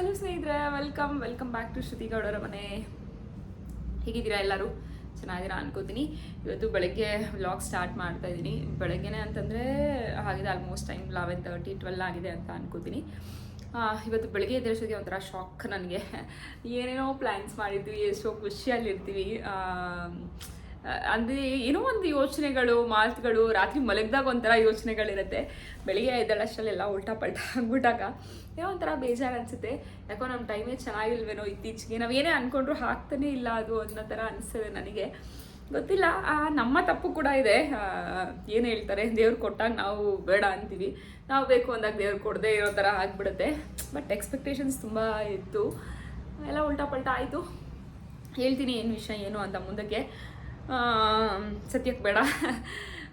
Hello ಸ್ನೇಹಿತರೆ welcome welcome back to Shruti ಗೌಡರ ಮನೆ. ಹೇಗಿದ್ದೀರಾ ಎಲ್ಲರೂ? ಚೆನ್ನಾಗಿರ ಅನ್ಕೋತೀನಿ. ಇವತ್ತು ಬೆಳಗ್ಗೆ ವ್ಲಾಗ್ ಸ್ಟಾರ್ಟ್ ಮಾಡ್ತಾ ಇದ್ದೀನಿ. ಬೆಳಗ್ಗೆನೆ ಅಂತಂದರೆ ಆಗಿದೆ almost time eleven thirty twelve ಆಗಿದೆ ಅಂತ ಅನ್ಕೋತೀನಿ. ಇವತ್ತು ಬೆಳಗ್ಗೆ ಎದುರಿಸೋದಕ್ಕೆ ಒಂಥರ ಶಾಕ್ ನನಗೆ. ಏನೇನೋ ಪ್ಲ್ಯಾನ್ಸ್ ಮಾಡಿದ್ವಿ, ಎಷ್ಟೋ ಖುಷಿಯಲ್ಲಿರ್ತೀವಿ. ಅಂದರೆ ಏನೋ ಒಂದು ಯೋಚನೆಗಳು, ಮಾತುಗಳು, ರಾತ್ರಿ ಮಲಗಿದಾಗ ಒಂಥರ ಯೋಚನೆಗಳಿರುತ್ತೆ. ಬೆಳಿಗ್ಗೆ ಎದ್ದೇಳಷ್ಟಲ್ಲೆಲ್ಲ ಉಲ್ಟಾ ಪಲ್ಟಾ ಆಗ್ಬಿಟ್ಟಾಗ ಏನೋ ಒಂಥರ ಬೇಜಾರು ಅನಿಸುತ್ತೆ. ಯಾಕೋ ನಮ್ಮ ಟೈಮೇ ಚೆನ್ನಾಗಿಲ್ವೇನೋ ಇತ್ತೀಚೆಗೆ. ನಾವು ಏನೇ ಅಂದ್ಕೊಂಡ್ರು ಹಾಕ್ತಾನೆ ಇಲ್ಲ ಅದು ಅನ್ನೋ ಥರ ಅನಿಸ್ತದೆ ನನಗೆ. ಗೊತ್ತಿಲ್ಲ. ನಮ್ಮ ತಪ್ಪು ಕೂಡ ಇದೆ. ಏನು ಹೇಳ್ತಾರೆ? ದೇವ್ರು ಕೊಟ್ಟಾಗ ನಾವು ಬೇಡ ಅಂತೀವಿ. ನಾವು ಬೇಕು ಅಂದಾಗ ದೇವ್ರು ಕೊಡದೆ ಇರೋ ಥರ ಆಗಿಬಿಡುತ್ತೆ. ಬಟ್ ಎಕ್ಸ್ಪೆಕ್ಟೇಷನ್ಸ್ ತುಂಬ ಇತ್ತು. ಎಲ್ಲ ಉಲ್ಟಾ ಪಲ್ಟಾ ಆಯಿತು. ಹೇಳ್ತೀನಿ ಏನು ವಿಷಯ, ಏನು ಅಂತ ಮುಂದಕ್ಕೆ. ಸದ್ಯಕ್ಕೆ ಬೇಡ.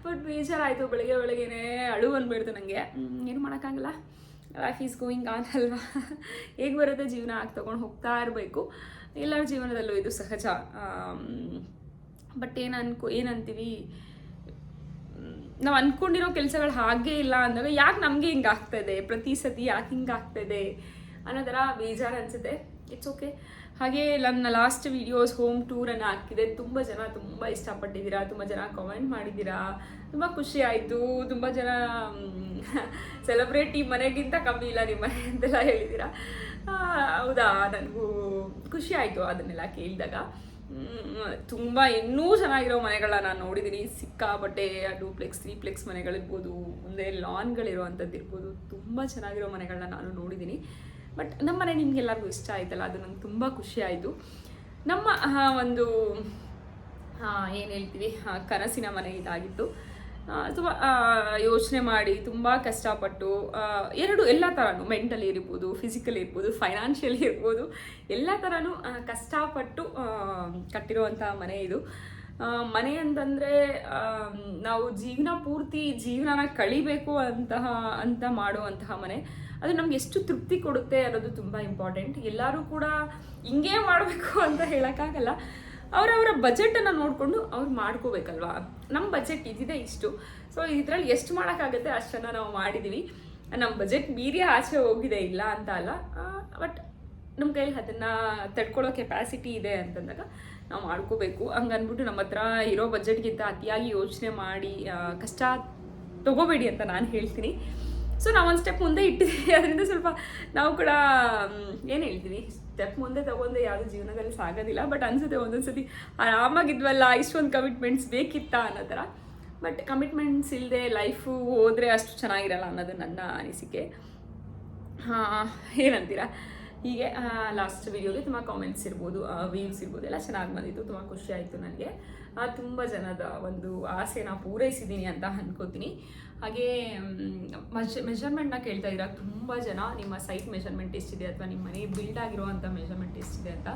ಬಟ್ ಬೇಜಾರಾಯಿತು ಬೆಳಗ್ಗೆ ಬೆಳಗ್ಗೆನೇ ಅಳು ಅಂದ್ಬಿಡ್ತು ನನಗೆ ಏನು ಮಾಡೋಕ್ಕಾಗಲ್ಲ. ಲೈಫ್ ಈಸ್ ಗೋಯಿಂಗ್ ಆನ್ ಅಲ್ವಾ? ಹೇಗೆ ಬರುತ್ತೆ ಜೀವನ? ಆಗಿ ತೊಗೊಂಡು ಹೋಗ್ತಾ ಇರಬೇಕು. ಎಲ್ಲರ ಜೀವನದಲ್ಲೂ ಇದು ಸಹಜ. ಬಟ್ ಏನು ಅನ್ಕೊ ಏನಂತೀವಿ ನಾವು ಅಂದ್ಕೊಂಡಿರೋ ಕೆಲಸಗಳು ಹಾಗೆ ಇಲ್ಲ ಅಂದಾಗ ಯಾಕೆ ನಮಗೆ ಹಿಂಗೆ ಆಗ್ತಾಯಿದೆ ಪ್ರತಿ ಸತಿ ಯಾಕೆ ಹಿಂಗೆ ಆಗ್ತಾ ಅನ್ನೋ ಥರ ಬೇಜಾರು ಅನಿಸುತ್ತೆ. ಇಟ್ಸ್ ಓಕೆ ಹಾಗೆ ನನ್ನ ಲಾಸ್ಟ್ ವೀಡಿಯೋಸ್ ಹೋಮ್ ಟೂರನ್ನು ಹಾಕಿದೆ. ತುಂಬ ಜನ ತುಂಬ ಇಷ್ಟಪಟ್ಟಿದ್ದೀರಾ? ತುಂಬ ಜನ ಕಾಮೆಂಟ್ ಮಾಡಿದ್ದೀರಾ? ತುಂಬ ಖುಷಿ ಆಯಿತು. ತುಂಬ ಜನ ಸೆಲೆಬ್ರಿಟಿ ಮನೆಗಿಂತ ಕಮ್ಮಿ ಇಲ್ಲ ನಿಮ್ಮ ಮನೆ ಅಂತೆಲ್ಲ ಹೇಳಿದ್ದೀರಾ ಹೌದಾ? ನನಗೂ ಖುಷಿ ಆಯಿತು ಅದನ್ನೆಲ್ಲ ಕೇಳಿದಾಗ. ತುಂಬ ಇನ್ನೂ ಚೆನ್ನಾಗಿರೋ ಮನೆಗಳನ್ನ ನಾನು ನೋಡಿದ್ದೀನಿ. ಸಿಕ್ಕಾಪಟ್ಟೆ ಡೂಪ್ಲೆಕ್ಸ್ ತ್ರೀಪ್ಲೆಕ್ಸ್ ಮನೆಗಳಿರ್ಬೋದು, ಮುಂದೆ ಲಾನ್ಗಳಿರುವಂಥದ್ದು ಇರ್ಬೋದು ತುಂಬ ಚೆನ್ನಾಗಿರೋ ಮನೆಗಳನ್ನ ನಾನು ನೋಡಿದ್ದೀನಿ. ಬಟ್ ನಮ್ಮ ಮನೆ ನಿಮಗೆಲ್ಲರಿಗೂ ಇಷ್ಟ ಆಯ್ತಲ್ಲ, ಅದು ನಂಗೆ ತುಂಬ ಖುಷಿ ಆಯಿತು. ನಮ್ಮ ಒಂದು ಏನು ಹೇಳ್ತೀವಿ ಕನಸಿನ ಮನೆ ಇದಾಗಿತ್ತು. ತುಂಬ ಯೋಚನೆ ಮಾಡಿ ತುಂಬ ಕಷ್ಟಪಟ್ಟು ಎರಡು ಎಲ್ಲ ಥರನೂ ಮೆಂಟಲಿ ಇರ್ಬೋದು ಫಿಸಿಕಲಿ ಇರ್ಬೋದು ಫೈನಾನ್ಷಿಯಲಿ ಇರ್ಬೋದು, ಎಲ್ಲ ಥರನೂ ಕಷ್ಟಪಟ್ಟು ಕಟ್ಟಿರುವಂಥ ಮನೆ ಇದು. ಮನೆ ಅಂತಂದರೆ ನಾವು ಜೀವನ ಪೂರ್ತಿ ಜೀವನನ ಕಳಿಬೇಕು ಅಂತಹ, ಅಂತ ಮಾಡುವಂತಹ ಮನೆ. ಅದು ನಮ್ಗೆ ಎಷ್ಟು ತೃಪ್ತಿ ಕೊಡುತ್ತೆ ಅನ್ನೋದು ತುಂಬ ಇಂಪಾರ್ಟೆಂಟ್ ಎಲ್ಲರೂ ಕೂಡ ಹಿಂಗೇ ಮಾಡಬೇಕು ಅಂತ ಹೇಳೋಕ್ಕಾಗಲ್ಲ. ಅವರವರ ಬಜೆಟನ್ನು ನೋಡಿಕೊಂಡು ಅವ್ರು ಮಾಡ್ಕೋಬೇಕಲ್ವಾ? ನಮ್ಮ ಬಜೆಟ್ ಇದಿದೆ ಇಷ್ಟು. ಸೊ ಇದರಲ್ಲಿ ಎಷ್ಟು ಮಾಡೋಕ್ಕಾಗುತ್ತೆ ಅಷ್ಟನ್ನು ನಾವು ಮಾಡಿದ್ದೀವಿ ನಮ್ಮ ಬಜೆಟ್ ಮೀರಿ ಆಚೆ ಹೋಗಿದೆ ಇಲ್ಲ ಅಂತ ಅಲ್ಲ. ಬಟ್ ನಮ್ಮ ಕೈಲಿ ಅದನ್ನು ತಡ್ಕೊಳ್ಳೋ ಕೆಪಾಸಿಟಿ ಇದೆ ಅಂತಂದಾಗ ನಾವು ಮಾಡ್ಕೋಬೇಕು. ಹಂಗನ್ಬಿಟ್ಟು ನಮ್ಮ ಹತ್ರ ಇರೋ ಬಜೆಟ್ಗಿಂತ ಅತಿಯಾಗಿ ಯೋಚನೆ ಮಾಡಿ ಕಷ್ಟ ತಗೋಬೇಡಿ ಅಂತ ನಾನು ಹೇಳ್ತೀನಿ. ಸೊ ನಾವು ಒಂದು ಸ್ಟೆಪ್ ಮುಂದೆ ಇಟ್ಟಿದ್ದೀವಿ ಅದರಿಂದ ಸ್ವಲ್ಪ ನಾವು ಕೂಡ ಏನು ಹೇಳ್ತೀವಿ? ಸ್ಟೆಪ್ ಮುಂದೆ ತಗೊಂಡೆ ಯಾವುದು ಜೀವನದಲ್ಲಿ ಸಾಗೋದಿಲ್ಲ. ಬಟ್ ಅನ್ಸುತ್ತೆ ಒಂದೊಂದು ಸತಿ ಆರಾಮಾಗಿದ್ವಲ್ಲ, ಇಷ್ಟೊಂದು ಕಮಿಟ್ಮೆಂಟ್ಸ್ ಬೇಕಿತ್ತಾ ಅನ್ನೋ ಥರ. ಬಟ್ ಕಮಿಟ್ಮೆಂಟ್ಸ್ ಇಲ್ಲದೆ ಲೈಫು ಹೋದರೆ ಅಷ್ಟು ಚೆನ್ನಾಗಿರಲ್ಲ ಅನ್ನೋದು ನನ್ನ ಅನಿಸಿಕೆ. ಹಾಂ ಏನಂತೀರಾ? ಹೀಗೆ ಲಾಸ್ಟ್ ವಿಡಿಯೋಗೆ ತುಂಬ ಕಾಮೆಂಟ್ಸ್ ಇರ್ಬೋದು ವ್ಯೂಸ್ ಇರ್ಬೋದು, ಎಲ್ಲ ಚೆನ್ನಾಗಿ ಬಂದಿತ್ತು, ತುಂಬ ಖುಷಿ ಆಯಿತು ನನಗೆ. ತುಂಬ ಜನದ ಒಂದು ಆಸೆನ ಪೂರೈಸಿದ್ದೀನಿ ಅಂತ ಅಂದ್ಕೋತೀನಿ ಹಾಗೆ ಮಜ್ ಮೆಷರ್ಮೆಂಟ್ನ ಕೇಳ್ತಾ ಇದ್ದೀರಾ ತುಂಬ ಜನ ನಿಮ್ಮ ಸೈಟ್ ಮೆಷರ್ಮೆಂಟ್ ಎಷ್ಟಿದೆ ಅಥವಾ ನಿಮ್ಮ ಮನೆ ಬಿಲ್ಡ್ ಆಗಿರುವಂಥ ಮೆಷರ್ಮೆಂಟ್ ಎಷ್ಟಿದೆ ಅಂತ.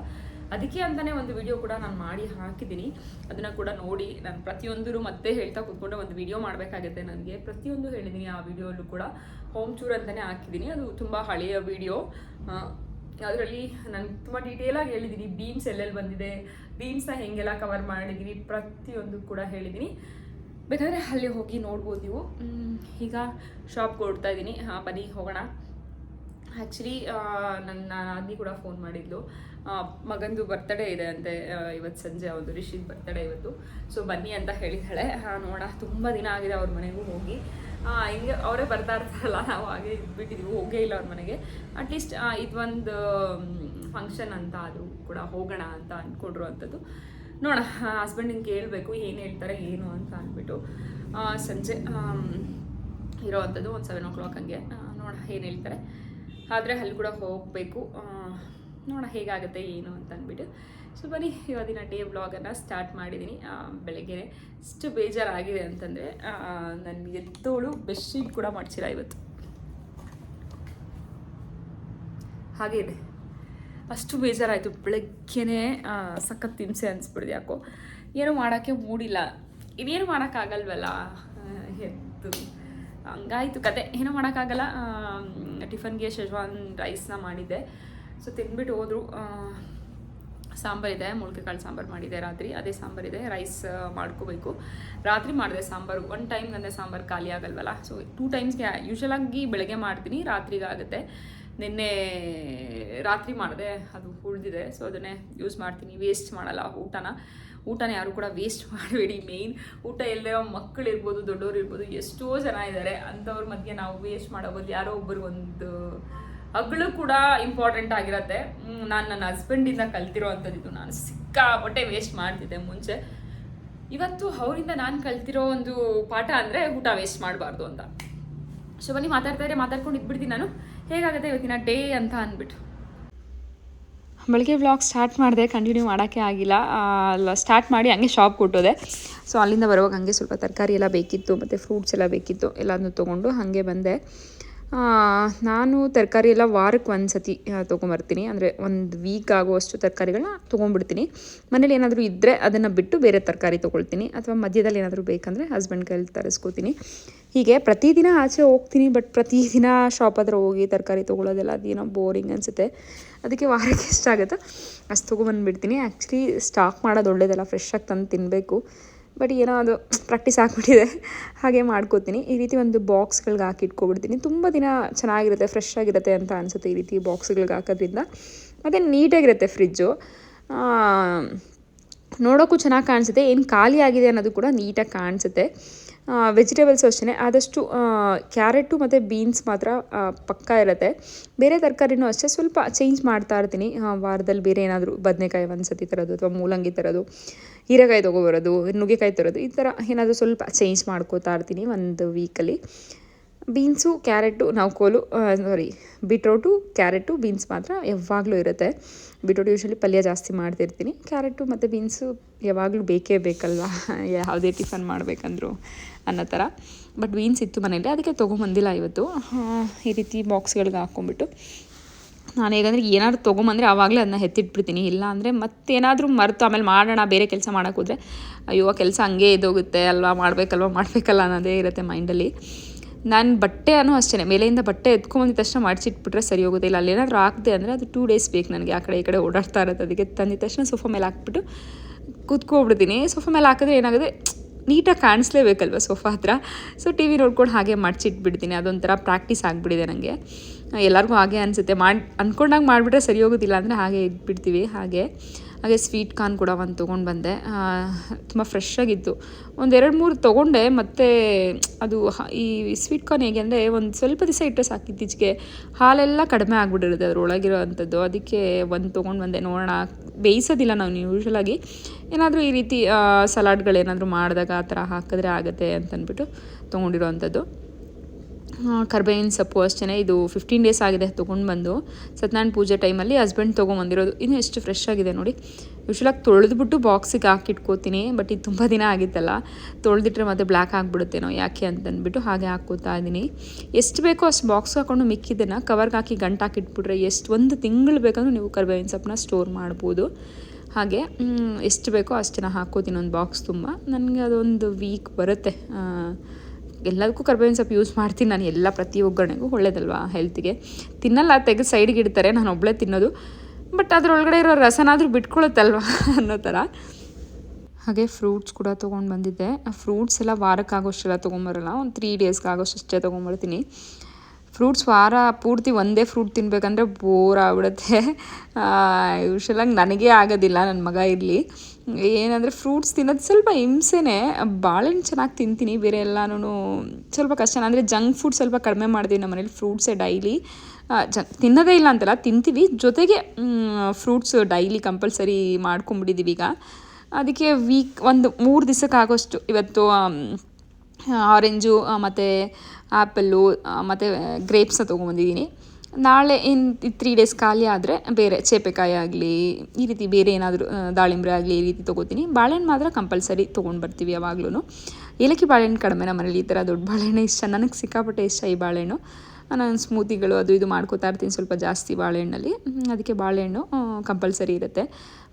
ಅದಕ್ಕೆ ಅಂತಲೇ ಒಂದು ವಿಡಿಯೋ ಕೂಡ ನಾನು ಮಾಡಿ ಹಾಕಿದ್ದೀನಿ. ಅದನ್ನು ಕೂಡ ನೋಡಿ ನಾನು ಪ್ರತಿಯೊಂದರೂ ಮತ್ತೆ ಹೇಳ್ತಾ ಕೂತ್ಕೊಂಡು ಒಂದು ವಿಡಿಯೋ ಮಾಡಬೇಕಾಗುತ್ತೆ ನನಗೆ. ಪ್ರತಿಯೊಂದು ಹೇಳಿದ್ದೀನಿ ಆ ವಿಡಿಯೋಲ್ಲೂ ಕೂಡ. ಹೋಮ್ ಚೂರ್ ಅಂತಲೇ ಹಾಕಿದ್ದೀನಿ. ಅದು ತುಂಬ ಹಳೆಯ ವಿಡಿಯೋ ಅದರಲ್ಲಿ ನಾನು ತುಂಬ ಡೀಟೇಲಾಗಿ ಹೇಳಿದ್ದೀನಿ ಬೀಮ್ಸ್ ಎಲ್ಲೆಲ್ಲಿ ಬಂದಿದೆ ಬೀನ್ಸ್ನ ಹೆಂಗೆಲ್ಲ ಕವರ್ ಮಾಡಿದ್ದೀನಿ ಪ್ರತಿಯೊಂದು ಕೂಡ ಹೇಳಿದ್ದೀನಿ ಬೇಕಾದರೆ ಅಲ್ಲಿ ಹೋಗಿ ನೋಡ್ಬೋದು ನೀವು. ಈಗ ಶಾಪ್ಗೆ ಓಡ್ತಾ ಇದ್ದೀನಿ ಹಾಂ, ಬನ್ನಿ, ಹೋಗೋಣ. ಆ್ಯಕ್ಚುಲಿ ನನ್ನ ನಾದಿನಿ ಕೂಡ ಫೋನ್ ಮಾಡಿದ್ಲು. ಮಗಂದು ಬರ್ತಡೇ ಇದೆ ಅಂತೆ. ಇವತ್ತು ಸಂಜೆ ಅವನು ರಿಷಿದ್ ಬರ್ತಡೇ ಇವತ್ತು. ಸೊ ಬನ್ನಿ ಅಂತ ಹೇಳಿದ್ದಾಳೆ. ಹಾಂ ನೋಡೋಣ, ತುಂಬ ದಿನ ಆಗಿದೆ ಅವ್ರ ಮನೆಗೂ ಹೋಗಿ. ಹಿಂಗೆ ಅವರೇ ಬರ್ತಾ ಇರ್ತಾರಲ್ಲ, ನಾವು ಹಾಗೆ ಇದ್ಬಿಟ್ಟಿದ್ದೀವಿ ಹೋಗೇ ಇಲ್ಲ ಅವ್ರ ಮನೆಗೆ. ಅಟ್ಲೀಸ್ಟ್ ಇದೊಂದು ಫಂಕ್ಷನ್ ಅಂತ ಆದರೂ ಕೂಡ ಹೋಗೋಣ ಅಂತ ಅಂದ್ಕೊಂಡ್ರು ಅಂಥದ್ದು ನೋಡ ಹಸ್ಬೆಂಡಿಗೆ ಕೇಳಬೇಕು, ಏನು ಹೇಳ್ತಾರೆ, ಏನು ಅಂತ ಅಂದ್ಬಿಟ್ಟು ಸಂಜೆ ಇರೋ ಅಂಥದ್ದು ಒಂದು ಸೆವೆನ್ ಓ ಕ್ಲಾಕ್ ಹಂಗೆ ನೋಡ, ಏನು ಹೇಳ್ತಾರೆ. ಆದರೆ ಅಲ್ಲಿ ಕೂಡ ಹೋಗಬೇಕು. ನೋಡ ಹೇಗಾಗುತ್ತೆ, ಏನು ಅಂತ ಅಂದ್ಬಿಟ್ಟು. ಸೊ ಬನ್ನಿ, ಇವತ್ತಿನ ಡೇ ವ್ಲಾಗನ್ನು ಸ್ಟಾರ್ಟ್ ಮಾಡಿದ್ದೀನಿ ಬೆಳಗ್ಗೆ ಎಷ್ಟು ಬೇಜಾರಾಗಿದೆ ಅಂತಂದರೆ ನನ್ನ ಎತ್ತೋಳು ಬೆಡ್ಶೀಟ್ ಕೂಡ ಮಾಡಿಸಿಲ್ಲ ಇವತ್ತು. ಹಾಗೆ ಇದೆ. ಅಷ್ಟು ಬೇಜಾರಾಯಿತು. ಬೆಳಗ್ಗೆನೇ ಸಖತ್ ಹಿಂಸೆ ಅನಿಸ್ಬಿಡ್ದು ಯಾಕೋ. ಏನೂ ಮಾಡೋಕ್ಕೆ ಮೂಡಿಲ್ಲ. ಇನ್ನೇನು ಮಾಡೋಕ್ಕಾಗಲ್ವಲ್ಲ? ಎದ್ದು. ಹಂಗಾಯಿತು ಕತೆ. ಏನೂ ಮಾಡೋಕ್ಕಾಗಲ್ಲ. ಟಿಫನ್ಗೆ ಶೆಜ್ವಾನ್ ರೈಸ್ನ ಮಾಡಿದ್ದೆ. ಸೊ ತಿಂದ್ಬಿಟ್ಟು ಹೋದರು. ಸಾಂಬಾರಿದೆ ಮೊಳಕೆ ಕಾಳು ಸಾಂಬಾರು ಮಾಡಿದೆ ರಾತ್ರಿ. ಅದೇ ಸಾಂಬಾರಿದೆ, ರೈಸ್ ಮಾಡ್ಕೋಬೇಕು. ರಾತ್ರಿ ಮಾಡಿದೆ ಸಾಂಬಾರು. ಒನ್ ಟೈಮ್ ಅಂದರೆ ಸಾಂಬಾರು ಖಾಲಿ ಆಗಲ್ವಲ್ಲ? ಸೊ ಟೂ ಟೈಮ್ಸ್ಗೆ ಯೂಶಲಾಗಿ ಬೆಳಗ್ಗೆ ಮಾಡ್ತೀನಿ ರಾತ್ರಿಗಾಗುತ್ತೆ ನಿನ್ನೆ ರಾತ್ರಿ ಮಾಡಿದೆ, ಅದು ಉಳಿದಿದೆ. ಸೊ ಅದನ್ನೇ ಯೂಸ್ ಮಾಡ್ತೀನಿ. ವೇಸ್ಟ್ ಮಾಡಲ್ಲ ಊಟನ. ಊಟನ ಯಾರು ಕೂಡ ವೇಸ್ಟ್ ಮಾಡಬೇಡಿ. ಮೇಯ್ನ್ ಊಟ ಎಲ್ಲೋ ಮಕ್ಕಳಿರ್ಬೋದು ದೊಡ್ಡವರು ಇರ್ಬೋದು, ಎಷ್ಟೋ ಜನ ಇದ್ದಾರೆ. ಅಂಥವ್ರ ಮಧ್ಯೆ ನಾವು ವೇಸ್ಟ್ ಮಾಡೋಬೋದು ಯಾರೋ ಒಬ್ಬರು ಒಂದು ಅಗಳು ಕೂಡ ಇಂಪಾರ್ಟೆಂಟ್ ಆಗಿರತ್ತೆ. ನಾನು ನನ್ನ ಹಸ್ಬೆಂಡಿಂದ ಕಲ್ತಿರೋ ಅಂಥದ್ದು ನಾನು ಸಿಕ್ಕಾಪಟ್ಟೆ ವೇಸ್ಟ್ ಮಾಡ್ತಿದ್ದೆ ಮುಂಚೆ. ಇವತ್ತು ಅವರಿಂದ ನಾನು ಕಲ್ತಿರೋ ಒಂದು ಪಾಠ ಅಂದರೆ ಊಟ ವೇಸ್ಟ್ ಮಾಡಬಾರ್ದು ಅಂತ. ಸೊ ಬನ್ನಿ ಮಾತಾಡ್ತಾ ಇದ್ರೆ ಮಾತಾಡ್ಕೊಂಡು ಇದ್ಬಿಡ್ತೀನಿ ನಾನು. ಹೇಗಾಗುತ್ತೆ ಇವತ್ತಿನ ಡೇ ಅಂತ ಅಂದ್ಬಿಟ್ಟು. ಬೆಳಗ್ಗೆ ವ್ಲಾಗ್ ಸ್ಟಾರ್ಟ್ ಮಾಡಿದೆ ಕಂಟಿನ್ಯೂ ಮಾಡೋಕ್ಕೆ ಆಗಿಲ್ಲ. ಸ್ಟಾರ್ಟ್ ಮಾಡಿ ಹಂಗೆ ಶಾಪ್ ಕೊಟ್ಟೋದೆ. ಸೊ ಅಲ್ಲಿಂದ ಬರುವಾಗ ಹಂಗೆ ಸ್ವಲ್ಪ ತರಕಾರಿ ಎಲ್ಲ ಬೇಕಿತ್ತು, ಮತ್ತು ಫ್ರೂಟ್ಸ್ ಎಲ್ಲ ಬೇಕಿತ್ತು ಎಲ್ಲದನ್ನೂ ತೊಗೊಂಡು ಹಾಗೆ ಬಂದೆ. ನಾನು ತರಕಾರಿ ಎಲ್ಲ ವಾರಕ್ಕೆ ಒಂದು ಸತಿ ತೊಗೊಂಬರ್ತೀನಿ. ಅಂದರೆ ಒಂದು ವೀಕ್ ಆಗುವಷ್ಟು ತರಕಾರಿಗಳನ್ನ ತೊಗೊಂಡ್ಬಿಡ್ತೀನಿ. ಮನೇಲಿ ಏನಾದರೂ ಇದ್ದರೆ ಅದನ್ನು ಬಿಟ್ಟು ಬೇರೆ ತರಕಾರಿ ತೊಗೊಳ್ತೀನಿ. ಅಥವಾ ಮಧ್ಯದಲ್ಲಿ ಏನಾದರೂ ಬೇಕಂದರೆ ಹಸ್ಬೆಂಡ್ ಕೈಲಿ ತರಿಸ್ಕೋತೀನಿ. ಹೀಗೆ ಪ್ರತಿದಿನ ಆಚೆ ಹೋಗ್ತೀನಿ ಬಟ್ ಪ್ರತಿದಿನ ಶಾಪ್ ಹತ್ರ ಹೋಗಿ ತರಕಾರಿ ತೊಗೊಳೋದೆಲ್ಲ ಅದೇನೋ ಬೋರಿಂಗ್ ಅನಿಸುತ್ತೆ. ಅದಕ್ಕೆ ವಾರಕ್ಕೆ ಎಷ್ಟಾಗುತ್ತೋ ಅಷ್ಟು ತೊಗೊಂಬಂದುಬಿಡ್ತೀನಿ. ಆ್ಯಕ್ಚುಲಿ ಸ್ಟಾಕ್ ಮಾಡೋದು ಒಳ್ಳೇದಲ್ಲ ಫ್ರೆಶ್ ಆಗಿ ತಂದು ತಿನ್ನಬೇಕು ಬಟ್ ಏನೋ ಅದು ಪ್ರಾಕ್ಟೀಸ್ ಆಗಿಬಿಟ್ಟಿದೆ. ಹಾಗೆ ಮಾಡ್ಕೋತೀನಿ. ಈ ರೀತಿ ಒಂದು ಬಾಕ್ಸ್ಗಳಿಗೆ ಹಾಕಿ ಇಟ್ಕೊಬಿಡ್ತೀನಿ. ತುಂಬ ದಿನ ಚೆನ್ನಾಗಿರುತ್ತೆ, ಫ್ರೆಶ್ ಆಗಿರುತ್ತೆ ಅಂತ ಅನಿಸುತ್ತೆ ಈ ರೀತಿ ಬಾಕ್ಸ್ಗಳಿಗೆ ಹಾಕೋದ್ರಿಂದ. ಮತ್ತು ನೀಟಾಗಿರುತ್ತೆ ಫ್ರಿಜ್ಜು. ನೋಡೋಕ್ಕೂ ಚೆನ್ನಾಗಿ ಕಾಣಿಸುತ್ತೆ. ಏನು ಖಾಲಿ ಆಗಿದೆ ಅನ್ನೋದು ಕೂಡ ನೀಟಾಗಿ ಕಾಣಿಸುತ್ತೆ. ವೆಜಿಟೇಬಲ್ಸು ಅಷ್ಟೇ ಆದಷ್ಟು ಕ್ಯಾರೆಟು ಮತ್ತು ಬೀನ್ಸ್ ಮಾತ್ರ ಪಕ್ಕಾ ಇರುತ್ತೆ. ಬೇರೆ ತರಕಾರಿನೂ ಅಷ್ಟೇ. ಸ್ವಲ್ಪ ಚೇಂಜ್ ಮಾಡ್ತಾ ಇರ್ತೀನಿ. ವಾರದಲ್ಲಿ ಬೇರೆ ಏನಾದರೂ ಬದನೆಕಾಯಿ ಒಂದು ಸತಿ ತರೋದು ಅಥವಾ ಮೂಲಂಗಿ ತರೋದು, ಹೀರೆಕಾಯಿ ತೊಗೊಬರೋದು, ನುಗ್ಗೆಕಾಯಿ ತರೋದು, ಈ ಥರ ಏನಾದರೂ ಸ್ವಲ್ಪ ಚೇಂಜ್ ಮಾಡ್ಕೋತಾ ಇರ್ತೀನಿ ಒಂದು ವೀಕಲ್ಲಿ ಬೀನ್ಸು ಕ್ಯಾರೆಟು ನೌಕೋಲು ಸಾರಿ ಬೀಟ್ರೋಟು ಕ್ಯಾರೆಟು ಬೀನ್ಸ್ ಮಾತ್ರ ಯಾವಾಗಲೂ ಇರುತ್ತೆ. ಬೀಟ್ರೋಟ್ ಯೂಶ್ವಲಿ ಪಲ್ಯ ಜಾಸ್ತಿ ಮಾಡ್ತಿರ್ತೀನಿ. ಕ್ಯಾರೆಟು ಮತ್ತು ಬೀನ್ಸು ಯಾವಾಗಲೂ ಬೇಕೇ ಬೇಕಲ್ವಾ? ಯಾವುದೇ ಟಿಫನ್ ಮಾಡಬೇಕಂದ್ರು. ಅನ್ನೋ ಥರ. ಬಟ್ ಬೀನ್ಸ್ ಇತ್ತು ಮನೇಲಿ ಅದಕ್ಕೆ ತೊಗೊಂಬಂದಿಲ್ಲ ಇವತ್ತು. ಈ ರೀತಿ ಬಾಕ್ಸ್ಗಳಿಗೆ ಹಾಕ್ಕೊಂಬಿಟ್ಟು ನಾನು ಹೇಗಂದ್ರೆ ಏನಾದ್ರು ತೊಗೊಂಬಂದರೆ ಆವಾಗಲೇ ಅದನ್ನ ಎತ್ತಿಟ್ಬಿಡ್ತೀನಿ. ಇಲ್ಲ ಅಂದರೆ ಮತ್ತೇನಾದರೂ ಮರೆತು ಆಮೇಲೆ ಮಾಡೋಣ, ಬೇರೆ ಕೆಲಸ ಮಾಡೋಕೆ ಹೋದರೆ ಅಯ್ಯೋ ಕೆಲಸ ಹಂಗೆ ಇದೋಗುತ್ತೆ ಅಲ್ವಾ? ಮಾಡಬೇಕಲ್ವಾ? ಮಾಡಬೇಕಲ್ಲ ಅನ್ನೋದೇ ಇರುತ್ತೆ ಮೈಂಡಲ್ಲಿ ನಾನು ಬಟ್ಟೆನೂ ಅಷ್ಟೇ ಮೇಲೆಯಿಂದ ಬಟ್ಟೆ ಎತ್ಕೊಂಬಂದಿದ ತಕ್ಷಣ ಮಡಚಿಟ್ಬಿಟ್ರೆ ಸರಿ ಹೋಗುತ್ತೆ. ಇಲ್ಲ ಅಲ್ಲೇನಾದರೂ ಹಾಕಿದೆ ಅಂದರೆ ಅದು ಟೂ ಡೇಸ್ ಬೇಕು ನನಗೆ. ಆ ಕಡೆ ಈ ಕಡೆ ಓಡಾಡ್ತಾ ಇರುತ್ತೆ ಅದಕ್ಕೆ ತಂದಿದ ತಕ್ಷಣ ಸೋಫಾ ಮೇಲೆ ಹಾಕ್ಬಿಟ್ಟು ಕೂತ್ಕೊಬಿಡ್ತೀನಿ ಸೋಫಾ ಮೇಲೆ ಹಾಕಿದ್ರೆ ಏನಾಗುತ್ತೆ? ನೀಟಾಗಿ ಕಾಣಿಸ್ಲೇಬೇಕಲ್ವ ಸೋಫಾ ಹತ್ರ? ಸೊ ಟಿ ವಿ ನೋಡ್ಕೊಂಡು ಹಾಗೆ ಮಡ್ಚಿಟ್ಬಿಡ್ತೀನಿ. ಅದೊಂಥರ ಪ್ರಾಕ್ಟೀಸ್ ಆಗಿಬಿಟ್ಟಿದೆ ನನಗೆ ಎಲ್ಲರಿಗೂ ಹಾಗೆ ಅನಿಸುತ್ತೆ. ಮಾಡಿ ಅಂದ್ಕೊಂಡಾಗ ಮಾಡಿಬಿಟ್ರೆ ಸರಿ ಹೋಗೋದಿಲ್ಲ ಅಂದರೆ ಹಾಗೆ ಇದ್ಬಿಡ್ತೀವಿ ಹಾಗೆ. ಹಾಗೆ ಸ್ವೀಟ್ ಕಾರ್ನ್ ಕೂಡ ಒಂದು ತೊಗೊಂಡು ಬಂದೆ. ತುಂಬ ಫ್ರೆಶ್ ಆಗಿತ್ತು. ಒಂದು ಎರಡು ಮೂರು ತೊಗೊಂಡೆ, ಮತ್ತು ಅದು ಈ ಸ್ವೀಟ್ ಕಾರ್ನ್ ಹೇಗೆ ಅಂದರೆ ಒಂದು ಸ್ವಲ್ಪ ದಿವಸ ಇಟ್ಟರೆ ಸಾಕು ಇತ್ತೀಚೆಗೆ. ಹಾಲೆಲ್ಲ ಕಡಿಮೆ ಆಗಿಬಿಟ್ಟಿರುತ್ತೆ ಅದರೊಳಗಿರೋ ಅಂಥದ್ದು ಅದಕ್ಕೆ ಒಂದು ತೊಗೊಂಡು ಬಂದೆ. ನೋಡೋಣ, ಬೇಯಿಸೋದಿಲ್ಲ ನಾವು ಯೂಶ್ವಲಾಗಿ ಏನಾದರೂ ಈ ರೀತಿ ಸಲಾಡ್ಗಳೇನಾದರೂ ಮಾಡಿದಾಗ ಆ ಥರ ಹಾಕಿದ್ರೆ ಆಗುತ್ತೆ ಅಂತಂದ್ಬಿಟ್ಟು ತೊಗೊಂಡಿರೋ ಅಂಥದ್ದು ಕರ್ಬೇವಿನ ಸೊಪ್ಪು ಅಷ್ಟೇ ಇದು ಫಿಫ್ಟೀನ್ ಡೇಸ್ ಆಗಿದೆ ತೊಗೊಂಡು ಬಂದು. ಸತ್ಯನಾರಾಯಣ ಪೂಜೆ ಟೈಮಲ್ಲಿ ಹಸ್ಬೆಂಡ್ ತೊಗೊಂಬಂದಿರೋದು ಇನ್ನೂ ಎಷ್ಟು ಫ್ರೆಶ್ ಆಗಿದೆ ನೋಡಿ. ಯೂಶ್ವಲಾಗಿ ತೊಳೆದ್ಬಿಟ್ಟು ಬಾಕ್ಸಿಗೆ ಹಾಕಿಟ್ಕೋತೀನಿ ಬಟ್ ಇದು ತುಂಬ ದಿನ ಆಗಿತ್ತಲ್ಲ. ತೊಳೆದಿಟ್ರೆ ಮತ್ತೆ ಬ್ಲ್ಯಾಕ್ ಆಗಿಬಿಡುತ್ತೇನೋ, ಯಾಕೆ ಅಂತಂದ್ಬಿಟ್ಟು ಹಾಗೆ ಹಾಕ್ಕೋತಾ ಇದ್ದೀನಿ. ಎಷ್ಟು ಬೇಕೋ ಅಷ್ಟು ಬಾಕ್ಸ್ ಹಾಕ್ಕೊಂಡು ಮಿಕ್ಕಿದ್ದನ್ನು ಕವರ್ಗೆ ಹಾಕಿ ಗಂಟು ಹಾಕಿಟ್ಬಿಟ್ರೆ ಎಷ್ಟು, ಒಂದು ತಿಂಗಳು ಬೇಕಂದ್ರೆ ನೀವು ಕರ್ಬೇವಿನ ಸೊಪ್ಪನ್ನ ಸ್ಟೋರ್ ಮಾಡ್ಬೋದು. ಹಾಗೆ ಎಷ್ಟು ಬೇಕೋ ಅಷ್ಟು ಜನ ಹಾಕ್ಕೋತೀನಿ ಒಂದು ಬಾಕ್ಸ್ ತುಂಬ. ನನಗೆ ಅದೊಂದು ವೀಕ್ ಬರುತ್ತೆ. ಎಲ್ಲದಕ್ಕೂ ಕರ್ಬೇವಿನ ಸೊಪ್ಪು ಯೂಸ್ ಮಾಡ್ತೀನಿ. ನಾನು ಎಲ್ಲ ಪ್ರತಿ ಒಗ್ಗರಣೆಗೂ ಒಳ್ಳೇದಲ್ವಾ ಹೆಲ್ತಿಗೆ ತಿನ್ನಲ್ಲ, ತೆಗೆದು ಸೈಡ್ಗೆ ಇಡ್ತಾರೆ. ನಾನು ಒಬ್ಬಳೇ ತಿನ್ನೋದು. ಬಟ್ ಅದರೊಳಗಡೆ ಇರೋ ರಸನಾದರೂ ಬಿಟ್ಕೊಳುತ್ತಲ್ವ ಅನ್ನೋ ಥರ ಹಾಗೆ ಫ್ರೂಟ್ಸ್ ಕೂಡ ತೊಗೊಂಡು ಬಂದಿದ್ದೆ. ಫ್ರೂಟ್ಸ್ ಎಲ್ಲ ವಾರಕ್ಕಾಗೋಷ್ಟೆಲ್ಲ ತೊಗೊಂಬರಲ್ಲ ಒಂದು ತ್ರೀ ಡೇಸ್ಗೆ ಆಗೋಷ್ಟು ಅಷ್ಟೇ ತೊಗೊಂಬರ್ತೀನಿ ಫ್ರೂಟ್ಸ್ ವಾರ ಪೂರ್ತಿ ಒಂದೇ ಫ್ರೂಟ್ ತಿನ್ಬೇಕಂದ್ರೆ ಬೋರ್ ಆಗ್ಬಿಡುತ್ತೆ. ಯೂಶ್ವಲಾಗಿ ನನಗೆ ಆಗೋದಿಲ್ಲ ನನ್ನ ಮಗ ಇರಲಿ. ಏನಂದರೆ ಫ್ರೂಟ್ಸ್ ತಿನ್ನೋದು ಸ್ವಲ್ಪ ಹಿಂಸೆನೇ. ಬಾಳೆಹಣ್ಣು ಚೆನ್ನಾಗಿ ತಿಂತೀನಿ, ಬೇರೆ ಎಲ್ಲನೂ ಸ್ವಲ್ಪ ಕಷ್ಟ ಅಂದರೆ ಜಂಕ್ ಫುಡ್ ಸ್ವಲ್ಪ ಕಡಿಮೆ ಮಾಡ್ತೀವಿ ನಮ್ಮ ಮನೇಲಿ ಫ್ರೂಟ್ಸೇ ಡೈಲಿ. ಜ, ತಿನ್ನೋದೇ ಇಲ್ಲ ಅಂತಲ್ಲ, ತಿಂತೀವಿ. ಜೊತೆಗೆ ಫ್ರೂಟ್ಸ್ ಡೈಲಿ ಕಂಪಲ್ಸರಿ ಮಾಡ್ಕೊಂಬಿಟ್ಟಿದ್ದೀವಿ ಈಗ. ಅದಕ್ಕೆ ವೀಕ್, ಒಂದು ಮೂರು ದಿವಸಕ್ಕೆ ಆಗೋಷ್ಟು ಇವತ್ತು ಆರೆಂಜು ಮತ್ತು ಆ್ಯಪಲ್ಲು ಮತ್ತು ಗ್ರೇಪ್ಸ್ನ ತೊಗೊಂಬಂದಿದ್ದೀನಿ ನಾಳೆ ಇನ್ನು ತ್ರೀ ಡೇಸ್ ಖಾಲಿ ಆದರೆ ಬೇರೆ ಚೇಪೆಕಾಯಿ ಆಗಲಿ, ಈ ರೀತಿ ಬೇರೆ ಏನಾದರೂ ದಾಳಿಂಬೆ ಆಗಲಿ ಈ ರೀತಿ ತೊಗೋತೀನಿ. ಬಾಳೆಹಣ್ಣು ಮಾತ್ರ ಕಂಪಲ್ಸರಿ ತೊಗೊಂಡು ಬರ್ತೀವಿ ಯಾವಾಗ್ಲೂ ಏಲಕ್ಕಿ ಬಾಳೆಹಣ್ಣು ಕಡಿಮೆ ನಮ್ಮನೇಲಿ ಈ ಥರ ದೊಡ್ಡ ಬಾಳೆಹಣ್ಣು ಇಷ್ಟ. ನನಗೆ ಸಿಕ್ಕಾಪಟ್ಟೆ ಇಷ್ಟ ಈ ಬಾಳೆಹಣ್ಣು. ನಾನು ಸ್ಮೂತಿಗಳು ಅದು ಇದು ಮಾಡ್ಕೋತಾ ಇರ್ತೀನಿ ಸ್ವಲ್ಪ ಜಾಸ್ತಿ ಬಾಳೆಹಣ್ಣಲ್ಲಿ. ಅದಕ್ಕೆ ಬಾಳೆಹಣ್ಣು ಕಂಪಲ್ಸರಿ ಇರುತ್ತೆ.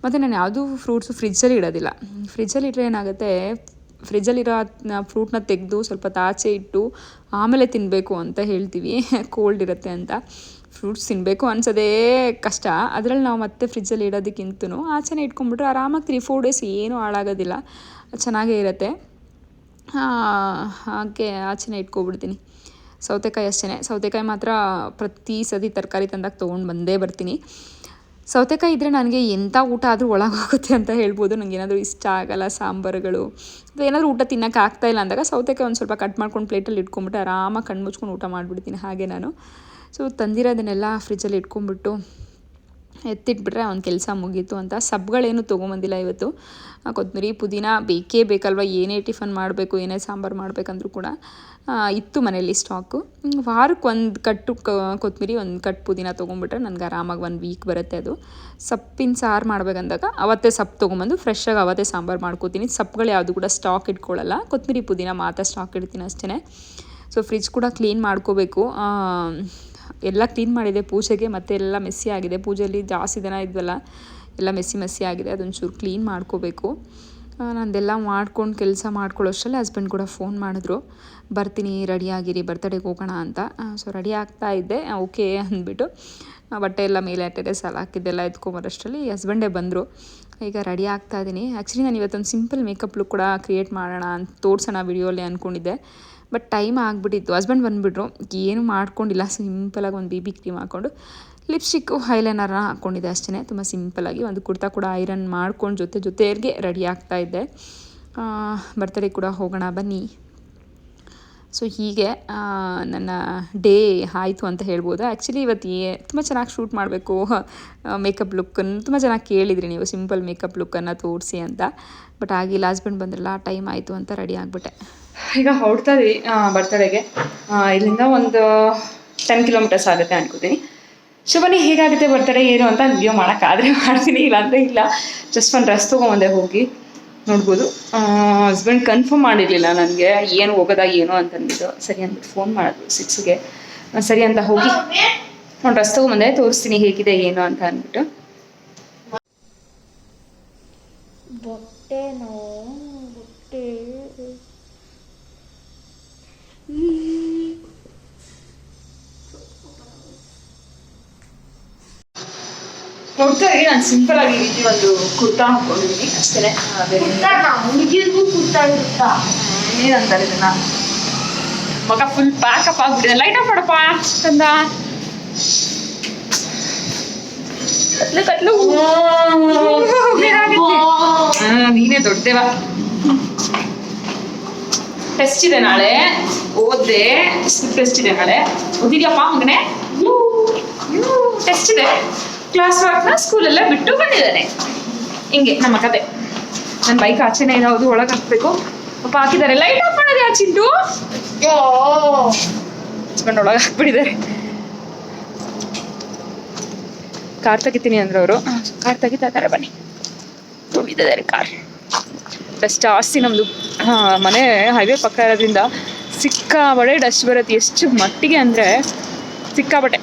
ಮತ್ತು ನಾನು ಯಾವುದೂ ಫ್ರೂಟ್ಸು ಫ್ರಿಜ್ಜಲ್ಲಿ ಇಡೋದಿಲ್ಲ. ಫ್ರಿಜ್ಜಲ್ಲಿ ಇಟ್ಟರೆ ಏನಾಗುತ್ತೆ ಫ್ರಿಜ್ಜಲ್ಲಿರೋ ಫ್ರೂಟ್ನ ತೆಗೆದು ಸ್ವಲ್ಪ ತಾಚೆ ಇಟ್ಟು ಆಮೇಲೆ ತಿನ್ನಬೇಕು ಅಂತ ಹೇಳ್ತೀವಿ. ಕೋಲ್ಡ್ ಇರುತ್ತೆ ಅಂತ. ಫ್ರೂಟ್ಸ್ ತಿನ್ನಬೇಕು ಅನ್ಸೋದೇ ಕಷ್ಟ. ಅದರಲ್ಲಿ ನಾವು ಮತ್ತೆ ಫ್ರಿಜ್ಜಲ್ಲಿ ಇಡೋದಕ್ಕಿಂತನೂ ಆಚೆನೇ ಇಟ್ಕೊಂಡ್ಬಿಟ್ರೆ ಆರಾಮಾಗಿ ತ್ರೀ ಫೋರ್ ಡೇಸ್ ಏನೂ ಹಾಳಾಗೋದಿಲ್ಲ. ಚೆನ್ನಾಗೇ ಇರುತ್ತೆ. ಹಾಗೆ ಆಚೆನೇ ಇಟ್ಕೊಬಿಡ್ತೀನಿ. ಸೌತೆಕಾಯಿ ಅಷ್ಟೇ ಸೌತೆಕಾಯಿ ಮಾತ್ರ ಪ್ರತಿ ಸತಿ ತರಕಾರಿ ತಂದಾಗ ತೊಗೊಂಡು ಬಂದೇ ಬರ್ತೀನಿ. ಸೌತೆಕಾಯಿ ಇದ್ದರೆ ನನಗೆ ಎಂಥ ಊಟ ಆದರೂ ಒಳಗಾಗುತ್ತೆ ಅಂತ ಹೇಳ್ಬೋದು. ನನಗೆ ಏನಾದರೂ ಇಷ್ಟ ಆಗಲ್ಲ ಸಾಂಬಾರುಗಳು. ಅಥವಾ ಏನಾದರೂ ಊಟ ತಿನ್ನೋಕೆ ಆಗ್ತಾ ಇಲ್ಲ ಅಂದಾಗ ಸೌತೆಕಾಯಿ ಒಂದು ಸ್ವಲ್ಪ ಕಟ್ ಮಾಡ್ಕೊಂಡು ಪ್ಲೇಟಲ್ಲಿ ಇಟ್ಕೊಂಬಿಟ್ಟು ಆರಾಮಾಗಿ ಕಣ್ಣು ಮುಚ್ಕೊಂಡು ಊಟ ಮಾಡಿಬಿಡ್ತೀನಿ ಹಾಗೆ ನಾನು. ಸೊ ತಂದಿರೋದನ್ನೆಲ್ಲ ಫ್ರಿಜ್ಜಲ್ಲಿ ಇಟ್ಕೊಂಡ್ಬಿಟ್ಟು ಎತ್ತಿಟ್ಬಿಟ್ರೆ ಒಂದು ಕೆಲಸ ಮುಗೀತು ಅಂತ. ಸಬ್ಗಳೇನು ತೊಗೊಂಬಂದಿಲ್ಲ ಇವತ್ತು. ಕೊತ್ತಂಬರಿ ಪುದೀನ ಬೇಕೇ ಬೇಕಲ್ವ? ಏನೇ ಟಿಫನ್ ಮಾಡಬೇಕು, ಏನೇ ಸಾಂಬಾರು ಮಾಡಬೇಕಂದ್ರೂ ಕೂಡ. ಇತ್ತು ಮನೆಯಲ್ಲಿ ಸ್ಟಾಕು ವಾರಕ್ಕೆ ಒಂದು ಕಟ್ಟು ಕೊತ್ತಂಬರಿ ಒಂದು ಕಟ್ಟು ಪುದೀನ ತೊಗೊಂಬಿಟ್ರೆ ನನಗೆ ಆರಾಮಾಗಿ ಒಂದು ವೀಕ್ ಬರುತ್ತೆ ಅದು. ಸಪ್ಪಿನ ಸಾರು ಮಾಡ್ಬೇಕಂದಾಗ ಅವತ್ತೇ ಸೊಪ್ಪು ತೊಗೊಂಬಂದು ಫ್ರೆಶ್ಶಾಗಿ ಅವತ್ತೇ ಸಾಂಬಾರು ಮಾಡ್ಕೋತೀನಿ. ಸೊಪ್ಪುಗಳು ಯಾವುದು ಕೂಡ ಸ್ಟಾಕ್ ಇಟ್ಕೊಳ್ಳಲ್ಲ. ಕೊತ್ತಂಬರಿ ಪುದೀನ ಮಾತ್ರ ಸ್ಟಾಕ್ ಇಡ್ತೀನಿ ಅಷ್ಟೇ ಸೊ ಫ್ರಿಜ್ ಕೂಡ ಕ್ಲೀನ್ ಮಾಡ್ಕೋಬೇಕು. ಎಲ್ಲ ಕ್ಲೀನ್ ಮಾಡಿದೆ. ಪೂಜೆಗೆ ಮತ್ತೆ ಎಲ್ಲ ಮೆಸ್ಸಿ ಆಗಿದೆ. ಪೂಜೆಯಲ್ಲಿ ಜಾಸ್ತಿ ದಿನ ಇದ್ವಲ್ಲ, ಎಲ್ಲ ಮೆಸ್ಸಿ ಮೆಸ್ಸಿ ಆಗಿದೆ. ಅದೊಂಚೂರು ಕ್ಲೀನ್ ಮಾಡ್ಕೋಬೇಕು. ನಂದೆಲ್ಲ ಮಾಡ್ಕೊಂಡು ಕೆಲಸ ಮಾಡ್ಕೊಳ್ಳೋಷ್ಟರಲ್ಲಿ ಹಸ್ಬೆಂಡ್ ಕೂಡ ಫೋನ್ ಮಾಡಿದ್ರು. ಬರ್ತೀನಿ ರೆಡಿ ಆಗಿರಿ ಬರ್ತಡೇಗೆ ಹೋಗೋಣ ಅಂತ. ಸೊ ರೆಡಿ ಆಗ್ತಾ ಇದ್ದೆ. ಓಕೆ ಅಂದ್ಬಿಟ್ಟು ಬಟ್ಟೆ ಎಲ್ಲ ಮೇಲೆ ಟೆರೆಸ್ ಅಲ್ಲಿ ಹಾಕಿದ್ದೆಲ್ಲ ಎತ್ಕೊಂಬರೋಷ್ಟರಲ್ಲಿ ಹಸ್ಬೆಂಡೇ ಬಂದರು. ಈಗ ರೆಡಿ ಆಗ್ತಾ ಇದ್ದೀನಿ. ಆ್ಯಕ್ಚುಲಿ ನಾನು ಇವತ್ತೊಂದು ಸಿಂಪಲ್ ಮೇಕಪ್ ಲುಕ್ ಕೂಡ ಕ್ರಿಯೇಟ್ ಮಾಡೋಣ ಅಂತ ತೋರಿಸೋಣ ವಿಡಿಯೋಲಿ ಅಂದ್ಕೊಂಡಿದ್ದೆ ಬಟ್ ಟೈಮ್ ಆಗಿಬಿಟ್ಟಿತ್ತು. ಹಸ್ಬೆಂಡ್ ಬಂದುಬಿಟ್ರು. ಏನು ಮಾಡ್ಕೊಂಡಿಲ್ಲ. ಸಿಂಪಲಾಗಿ ಒಂದು ಬಿ ಕ್ರೀಮ್ ಹಾಕ್ಕೊಂಡು ಲಿಪ್ಸ್ಟಿಕ್ಕು ಹೈಲೈನರ್ನ ಹಾಕ್ಕೊಂಡಿದ್ದೆ ಅಷ್ಟೇ ತುಂಬ ಸಿಂಪಲಾಗಿ ಒಂದು ಕುರ್ತಾ ಕೂಡ ಐರನ್ ಮಾಡ್ಕೊಂಡು ಜೊತೆ ಜೊತೆಗೆ ರೆಡಿ ಆಗ್ತಾ ಇದ್ದೆ. ಬರ್ತಡೇ ಕೂಡ ಹೋಗೋಣ ಬನ್ನಿ. ಸೊ ಹೀಗೆ ನನ್ನ ಡೇ ಆಯಿತು ಅಂತ ಹೇಳ್ಬೋದು. ಆ್ಯಕ್ಚುಲಿ ಇವತ್ತು ತುಂಬ ಚೆನ್ನಾಗಿ ಶೂಟ್ ಮಾಡಬೇಕು. ಮೇಕಪ್ ಲುಕ್ಕನ್ನು ತುಂಬ ಚೆನ್ನಾಗಿ ಕೇಳಿದ್ರಿ ನೀವು ಸಿಂಪಲ್ ಮೇಕಪ್ ಲುಕ್ಕನ್ನು ತೋರಿಸಿ ಅಂತ. ಬಟ್ ಆಗಿ ಹಸ್ಬೆಂಡ್ ಬಂದ್ರಲ್ಲ ಟೈಮ್ ಆಯಿತು ಅಂತ ರೆಡಿ ಆಗಿಬಿಟ್ಟೆ. ಈಗ ಹೊಡ್ತಾ ಇದ್ವಿ ಬರ್ತಡೆಗೆ. ಇಲ್ಲಿಂದ ಒಂದು ಟೆನ್ ಕಿಲೋಮೀಟರ್ಸ್ ಆಗುತ್ತೆ ಅನ್ಕೋತೀನಿ. ಶುಭನಿ, ಹೇಗಾಗುತ್ತೆ ಬರ್ತಡೆ ಏನು ಅಂತ ವಿಡಿಯೋ ಮಾಡೋಕ್ಕಾದ್ರೆ ಮಾಡ್ತೀನಿ ಇಲ್ಲ ಅಂದರೆ ಇಲ್ಲ. ಜಸ್ಟ್ ಒಂದು ಡ್ರೆಸ್ ತೊಗೊಂಬಂದೆ ಹೋಗಿ. ನೋಡ್ಬೋದು. ಹಸ್ಬೆಂಡ್ ಕನ್ಫರ್ಮ್ ಮಾಡಿರಲಿಲ್ಲ ನನಗೆ, ಏನು ಹೋಗೋದಾಗ ಏನೋ ಅಂತ ಅಂದ್ಬಿಟ್ಟು. ಸರಿ ಅಂದ್ಬಿಟ್ಟು ಫೋನ್ ಮಾಡಿದ್ರು ಸಿಕ್ಸ್ಗೆ ಸರಿ ಅಂತ ಹೋಗಿ ಒಂದು ಡ್ರೆಸ್ ತೊಗೊಂಬಂದೆ, ತೋರಿಸ್ತೀನಿ ಹೇಗಿದೆ, ಏನು ಅಂತ ಅಂದ್ಬಿಟ್ಟು. ಬೊಟ್ಟೆನೋ ಬೊಟ್ಟೆ. ನೋಡ್ತಾ ಇರಿ ನಾನು ಸಿಂಪಲ್ ಆಗಿ ಈ ರೀತಿ ಒಂದು ಕುರ್ತಾ ಹಾಕೊಂಡಿದ್ದೀನಿ ಅಷ್ಟೇ ಬೇರೆ ಕುರ್ತಾನ ಹುಡುಗಿರ್ಗೂ ಕುರ್ತಾ ಇರುತ್ತಾ? ಏನಂತಾರೆ ಇದನ್ನ? ಮಗ ಫುಲ್ ಪ್ಯಾಕಪ್ ಆಗ್ಬಿಟ್ಟಿದೆ. ಲೈಟ್ ಆಫ್ ಮಾಡಪ್ಪ ತಂದ ಕತ್ಲು ಕತ್ಲು. ಏನಾಗುತ್ತೆ? ಹಾ, ನೀನೇ ದೊಡ್ಡದೇವ ಟೆಸ್ಟ್ ಇದೆ ನಾಳೆ. ಓದ್ದೆ. ಸ್ಲಿಪ್ ಟೆಸ್ಟ್ ಇದೆ ನಾಳೆ. ಓದಿದ್ಯಪ್ಪ ಮಗನೆ ಟೆಸ್ಟ್ ಇದೆ. ಕ್ಲಾಸ್ ವರ್ಕ್ನ ಸ್ಕೂಲೆಲ್ಲ ಬಿಟ್ಟು ಬಂದಿದ್ದಾನೆ. ಹಿಂಗೆ ನಮ್ಮ ಕತೆ. ನನ್ನ ಬೈಕ್ ಆಚೆನೇ ಯಾವುದು ಒಳಗೆ ಹಾಕ್ಬೇಕು? ಪಾಪ ಹಾಕಿದ್ದಾರೆ ಲೈಟ್ ಆಫ್ ಮಾಡೋದು ಆ ಚಿಂಟು? ಹಚ್ಕೊಂಡು ಒಳಗೆ ಹಾಕ್ಬಿಟ್ಟಿದ್ದಾರೆ. ಕಾರ್ ತೆಗಿತೀನಿ ಅಂದ್ರೆ ಅವರು. ಕಾರ್ ತೆಗಿತಾ ಇದ್ದಾರೆ ಬನ್ನಿ. ತುಂಬಿದ್ದಾರೆ ಕಾರ್. ಡಸ್ಟ್ ಜಾಸ್ತಿ ನಮ್ಮದು ಮನೆ ಹೈವೇ ಪಕ್ಕ ಇರೋದ್ರಿಂದ ಸಿಕ್ಕಾಬಡೆ ಡಸ್ಟ್ ಬರುತ್ತೆ. ಎಷ್ಟು ಮಟ್ಟಿಗೆ ಅಂದರೆ ಸಿಕ್ಕಾಬಟ್ಟೆ.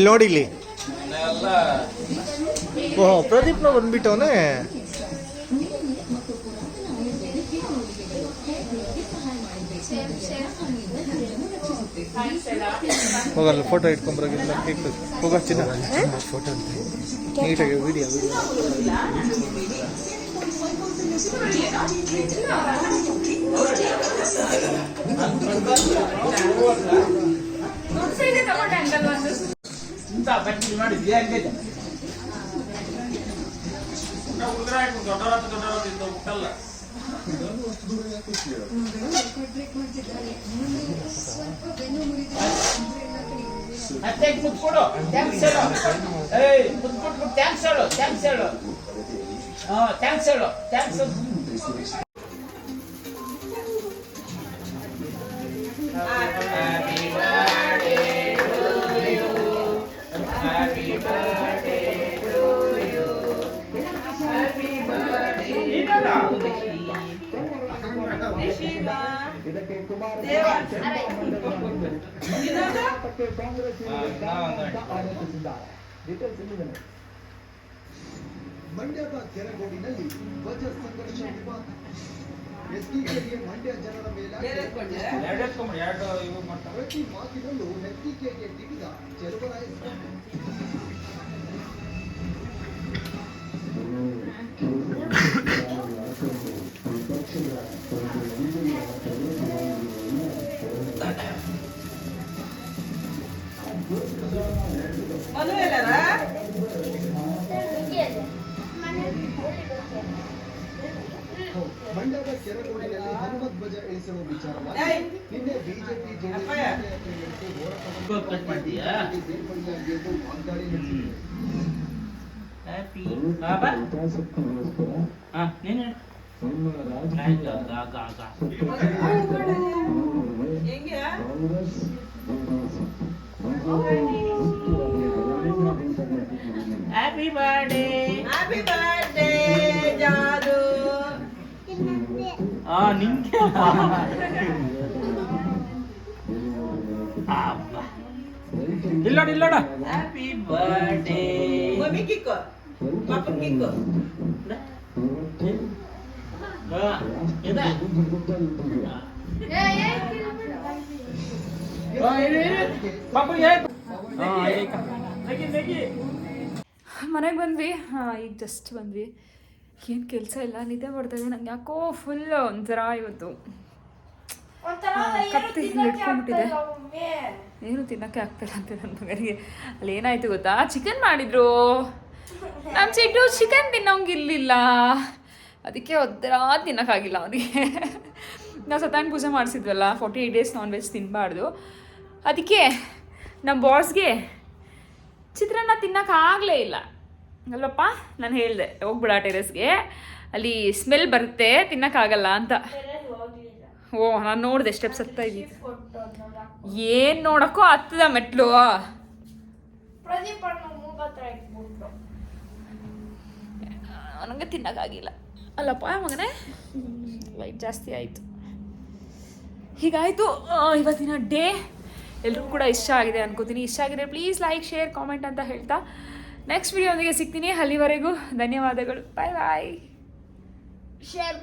ಇಲ್ಲಿ ನೋಡಿ ಇಲ್ಲಿ. ಓಹ್ ಪ್ರದೀಪ್ನ ಬಂದ್ಬಿಟ್ಟವನೇ? ಹೋಗಲ್ಲ ಫೋಟೋ ಇಟ್ಕೊಂಬರೋಗಿಲ್ಲ ಕೇಕ್ ಹೋಗ ಫೋಟೋ ಅಂತ ನೀಟಾಗಿ ವಿಡಿಯೋ ವಿಡಿಯೋ ಮತ್ತೆ ಮುತ್ಕೊಡು ಥ್ಯಾಂಕ್ಸ್ ಹೇಳು. ಏಯ್ ಮುತ್ಕೊಟ್ಬಿಟ್ಟು ಥ್ಯಾಂಕ್ಸ್ ಹೇಳು ಥ್ಯಾಂಕ್ಸ್ ಹೇಳು. ಹಾ ಥ್ಯಾಂಕ್ಸ್ ಹೇಳು ಥ್ಯಾಂಕ್ಸ್ ಮಂಡ್ಯದ ಕೆರಗೋಡಿನಲ್ಲಿ ಧ್ವಜ ಸಂಘರ್ಷ ವಿವಾದ ಎಸ್ಟಿಕೆಗೆ ಮಂಡ್ಯ ಜನರ ಮೇಲೆ ಪ್ರತಿ ಮಾತಿನಲ್ಲೂ ಎಸ್ಟಿಕೆಗೆ ದಿಗಿದ ಚೆಲುವರಾಯಸ್ವಾಮಿ ಮಂಡ್ಯದ ಇಳಿಸಿರುವ ವಿಚಾರವಾಗಿ ನಿನ್ನೆ ಬಿಜೆಪಿ ಕಟ್ ಮಾಡ್ತೀಯಾ? ಬೇರ್ಪಡಿಯಾಗಿದ್ದು ವಾಗ್ದಾಳಿ ನಡೆಸಿದೆ. ಹ್ಯಾಪಿ ಬಾಬಾ. ಹಾ ನೀನು ಆಯ್ತು ಆಗ ಆಗ ಹ್ಯಾಪಿ ಬರ್ಡೇ ಹ್ಯಾಪಿ ಬರ್ಡೇ ಜಾದು. ಆ ನಿಂಗೆ? ಇಲ್ಲೋಡ ಇಲ್ಲೋಡ. ಹ್ಯಾಪಿ ಬರ್ಡೇ ಮಮ್ಮಿ ಕಿಕ್ಕು ಪಾಪ ಕಿಕ್ಕು ಮನೆಗೆ ಬಂದ್ವಿ. ಹಾಂ ಈಗ ಜಸ್ಟ್ ಬಂದ್ವಿ. ಏನು ಕೆಲಸ ಇಲ್ಲ ನಿದ್ದೆ ಬರ್ತಾಯಿದೆ ನಂಗೆ ಯಾಕೋ ಫುಲ್ ಒಂಥರ ಇವತ್ತು. ಕತ್ತಿ ಹಿಡ್ಕೊಂಡ್ಬಿಟ್ಟಿದೆ ಏನು ತಿನ್ನಕ್ಕೆ ಆಗ್ತಿಲ್ಲ ಅಂತ ನನ್ನ ಮಗನಿಗೆ. ಅಲ್ಲಿ ಏನಾಯ್ತು ಗೊತ್ತಾ? ಚಿಕನ್ ಮಾಡಿದ್ರು. ನಮ್ಮ ಚಿಟ್ಟು ಚಿಕನ್ ತಿನ್ನೋಂಗಿರ್ಲಿಲ್ಲ. ಅದಕ್ಕೆ ಒಂಥರ ತಿನ್ನೋಕ್ಕಾಗಿಲ್ಲ ಅವನಿಗೆ. ನಾವು ಸತ್ಯನಾರಾಯಣ ಪೂಜೆ ಮಾಡಿಸಿದ್ವಲ್ಲ forty eight days non veg ತಿನ್ನಬಾರ್ದು ಅದಕ್ಕೆ ನಮ್ಮ ಬಾಸ್ಗೆ ಚಿತ್ರಾನ್ನ ತಿನ್ನೋಕ್ಕಾಗಲೇ ಇಲ್ಲ. ಅಲ್ವಪ್ಪ ನಾನು ಹೇಳಿದೆ ಹೋಗ್ಬಿಡ ಟೆರೆಸ್ಗೆ ಅಲ್ಲಿ ಸ್ಮೆಲ್ ಬರುತ್ತೆ ತಿನ್ನೋಕ್ಕಾಗಲ್ಲ ಅಂತ. ಓ ನಾನು ನೋಡಿದೆ ಸ್ಟೆಪ್ಸ್ ಹತ್ತಾ ಇದ್ದೀನಿ. ಏನು ನೋಡಕ್ಕೋ ಹತ್ತದ ಮೆಟ್ಲು. ನನಗೆ ತಿನ್ನೋಕ್ಕಾಗಿಲ್ಲ. ಅಲ್ಲಪ್ಪ ಮಗನೇ? ಲೈಟ್ ಜಾಸ್ತಿ ಆಯಿತು. ಹೀಗಾಯಿತು ಇವತ್ತಿನ ಡೇ. ಎಲ್ರಿಗೂ ಕೂಡ ಇಷ್ಟ ಆಗಿದೆ ಅನ್ಕೋತೀನಿ. ಇಷ್ಟ ಆಗಿದೆ ಪ್ಲೀಸ್ ಲೈಕ್ ಶೇರ್ ಕಾಮೆಂಟ್ ಅಂತ ಹೇಳ್ತಾ ನೆಕ್ಸ್ಟ್ ವಿಡಿಯೋ ಸಿಗ್ತೀನಿ. ಅಲ್ಲಿವರೆಗೂ ಧನ್ಯವಾದಗಳು. ಬಾಯ್ ಬಾಯ್ ಶೇರ್